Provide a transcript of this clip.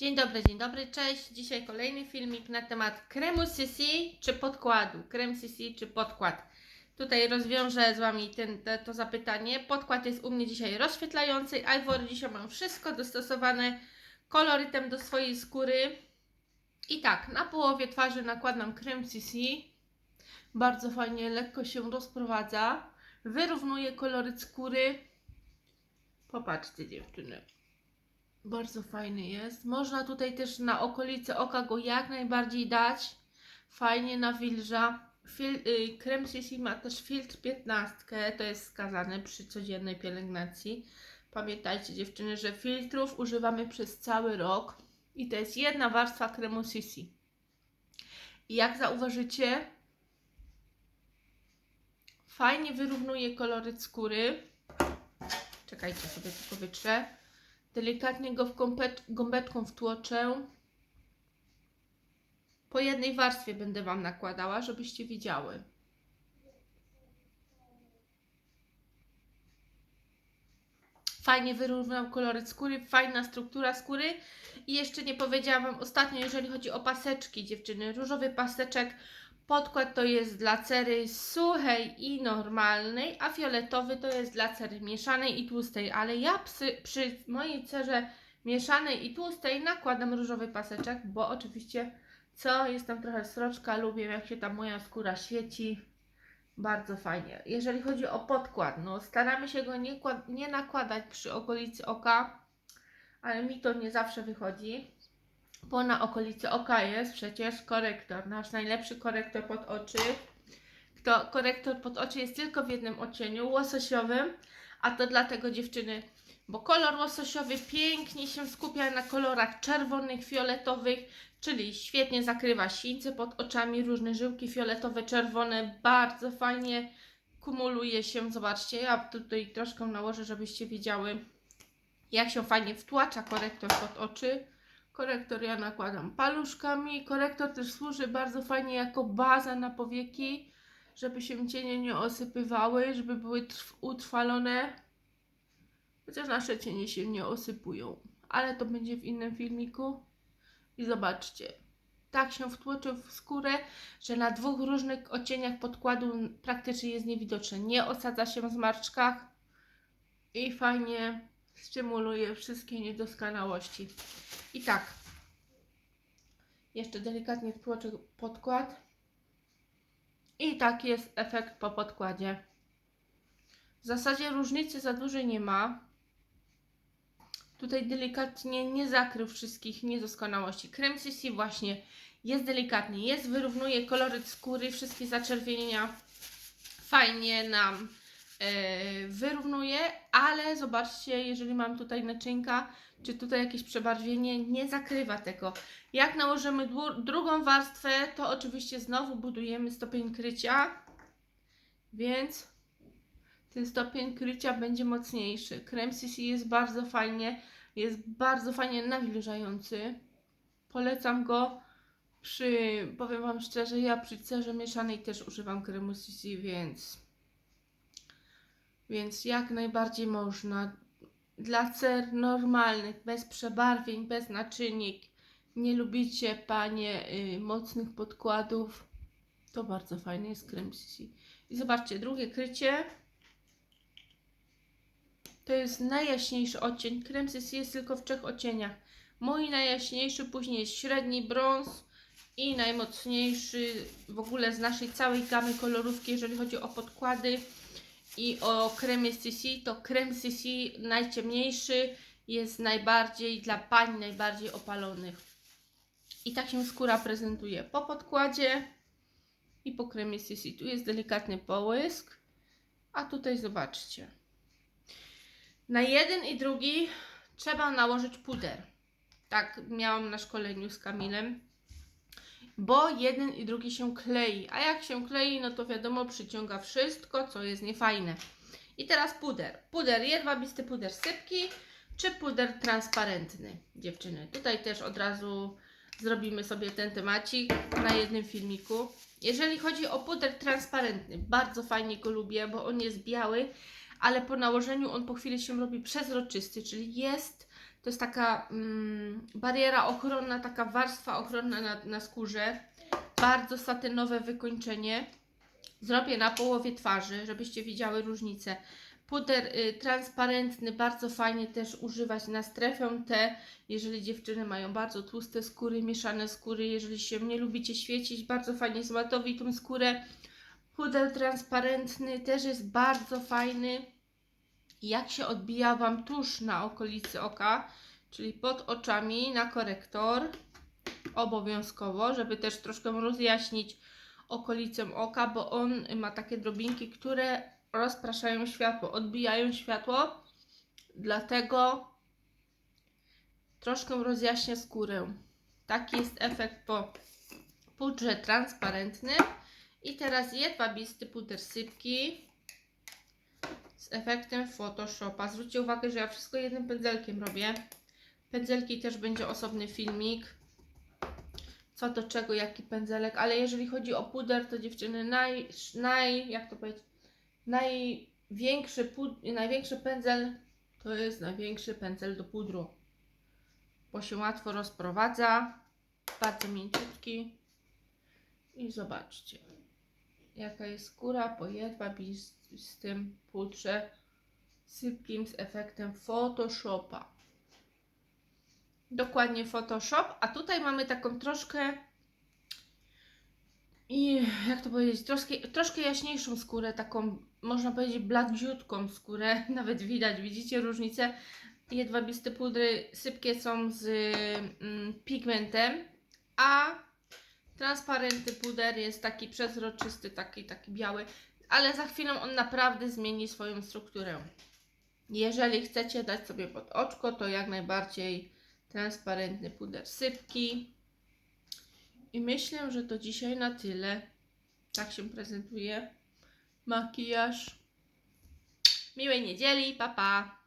Dzień dobry, dzień dobry, cześć. Dzisiaj kolejny filmik na temat kremu CC czy podkładu. Krem CC czy podkład. Tutaj rozwiążę z Wami ten, te, to zapytanie. Podkład jest u mnie dzisiaj rozświetlający. Ivory dzisiaj mam wszystko dostosowane kolorytem do swojej skóry. I tak, na połowie twarzy nakładam krem CC. Bardzo fajnie, lekko się rozprowadza. Wyrównuje koloryt skóry. Popatrzcie dziewczyny. Bardzo fajny jest. Można tutaj też na okolice oka go jak najbardziej dać. Fajnie nawilża. Fil, y, krem CC ma też filtr 15, to jest skazane przy codziennej pielęgnacji. Pamiętajcie dziewczyny, że filtrów używamy przez cały rok i to jest jedna warstwa kremu CC. I jak zauważycie, fajnie wyrównuje koloryt skóry. Czekajcie sobie tylko wytrze. Delikatnie go w gąbeczką wtłoczę. Po jednej warstwie będę Wam nakładała, żebyście widziały. Fajnie wyrównał koloryt skóry, fajna struktura skóry. I jeszcze nie powiedziałam Wam ostatnio, jeżeli chodzi o paseczki, dziewczyny. Różowy paseczek, podkład to jest dla cery suchej i normalnej, a fioletowy to jest dla cery mieszanej i tłustej. Ale ja przy mojej cerze mieszanej i tłustej nakładam różowy paseczek, bo oczywiście co, jestem trochę sroczka, lubię jak się ta moja skóra świeci. Bardzo fajnie. Jeżeli chodzi o podkład, no staramy się go nie, nie nakładać przy okolicy oka, ale mi to nie zawsze wychodzi. Bo na okolicy oka jest przecież korektor, nasz najlepszy korektor pod oczy. To korektor pod oczy jest tylko w jednym odcieniu, łososiowym, a to dlatego dziewczyny, bo kolor łososiowy pięknie się skupia na kolorach czerwonych, fioletowych, czyli świetnie zakrywa sińce pod oczami, różne żyłki fioletowe, czerwone, bardzo fajnie kumuluje się. Zobaczcie, ja tutaj troszkę nałożę, żebyście wiedziały, jak się fajnie wtłacza korektor pod oczy. Korektor ja nakładam paluszkami. Korektor też służy bardzo fajnie jako baza na powieki, żeby się cienie nie osypywały, żeby były trw- utrwalone. Chociaż nasze cienie się nie osypują. Ale to będzie w innym filmiku. I zobaczcie. Tak się wtłoczył w skórę, że na dwóch różnych odcieniach podkładu praktycznie jest niewidoczny. Nie osadza się w zmarszczkach i fajnie stymuluje wszystkie niedoskonałości. I tak. Jeszcze delikatnie wtłoczę podkład. I tak jest efekt po podkładzie. W zasadzie różnicy za dużej nie ma. Tutaj delikatnie nie zakrył wszystkich niedoskonałości. Krem CC właśnie jest delikatnie, jest, wyrównuje koloryt skóry, wszystkie zaczerwienienia fajnie nam wyrównuje, ale zobaczcie, jeżeli mam tutaj naczynka, czy tutaj jakieś przebarwienie, nie zakrywa tego. Jak nałożymy drugą warstwę, to oczywiście znowu budujemy stopień krycia, więc ten stopień krycia będzie mocniejszy. Krem CC jest bardzo fajnie, jest bardzo fajnie nawilżający. Polecam go przy, powiem Wam szczerze, ja przy cerze mieszanej też używam kremu CC, więc więc jak najbardziej można. Dla cer normalnych, bez przebarwień, bez naczyniek, nie lubicie panie y, mocnych podkładów, to bardzo fajny jest krem CC. I zobaczcie, drugie krycie. To jest najjaśniejszy odcień. Krem CC jest tylko w trzech odcieniach. Mój najjaśniejszy, później jest średni brąz i najmocniejszy w ogóle z naszej całej gamy kolorówki, jeżeli chodzi o podkłady i o kremie CC, to krem CC najciemniejszy jest najbardziej dla pań najbardziej opalonych. I tak się skóra prezentuje po podkładzie i po kremie CC. Tu jest delikatny połysk, a tutaj zobaczcie. Na jeden i drugi trzeba nałożyć puder. Tak miałam na szkoleniu z Kamilem bo jeden i drugi się klei. A jak się klei, no to wiadomo, przyciąga wszystko, co jest niefajne. I teraz puder. Puder jedwabisty, puder sypki, czy puder transparentny, dziewczyny. Tutaj też od razu zrobimy sobie ten temacik na jednym filmiku. Jeżeli chodzi o puder transparentny, bardzo fajnie go lubię, bo on jest biały, ale po nałożeniu on po chwili się robi przezroczysty, czyli jest To jest taka mm, bariera ochronna, taka warstwa ochronna na, na skórze. Bardzo satynowe wykończenie. Zrobię na połowie twarzy, żebyście widziały różnicę. Puder y, transparentny, bardzo fajnie też używać na strefę T, jeżeli dziewczyny mają bardzo tłuste skóry, mieszane skóry, jeżeli się nie lubicie świecić, bardzo fajnie zmatowi tą skórę. Puder transparentny też jest bardzo fajny. Jak się odbija Wam tuż na okolicy oka, czyli pod oczami na korektor, obowiązkowo, żeby też troszkę rozjaśnić okolicę oka, bo on ma takie drobinki, które rozpraszają światło, odbijają światło, dlatego troszkę rozjaśnia skórę. Taki jest efekt po pudrze transparentnym. I teraz jedwabisty puder sypki z efektem Photoshopa. Zwróćcie uwagę, że ja wszystko jednym pędzelkiem robię. Pędzelki też będzie osobny filmik. Co do czego, jaki pędzelek, ale jeżeli chodzi o puder, to dziewczyny naj, naj jak to powiedzieć, największy, pud, największy pędzel to jest największy pędzel do pudru, bo się łatwo rozprowadza, bardzo mięciutki i zobaczcie, jaka jest skóra po jedwabistym pudrze sypkim z efektem Photoshopa. Dokładnie Photoshop, a tutaj mamy taką troszkę i jak to powiedzieć, troszkę, troszkę jaśniejszą skórę, taką można powiedzieć bladziutką skórę, nawet widać, widzicie różnicę. Jedwabiste pudry sypkie są z mm, pigmentem, a transparentny puder jest taki przezroczysty, taki, taki biały, ale za chwilę on naprawdę zmieni swoją strukturę. Jeżeli chcecie dać sobie pod oczko, to jak najbardziej transparentny puder sypki. I myślę, że to dzisiaj na tyle. Tak się prezentuje makijaż. Miłej niedzieli, pa pa!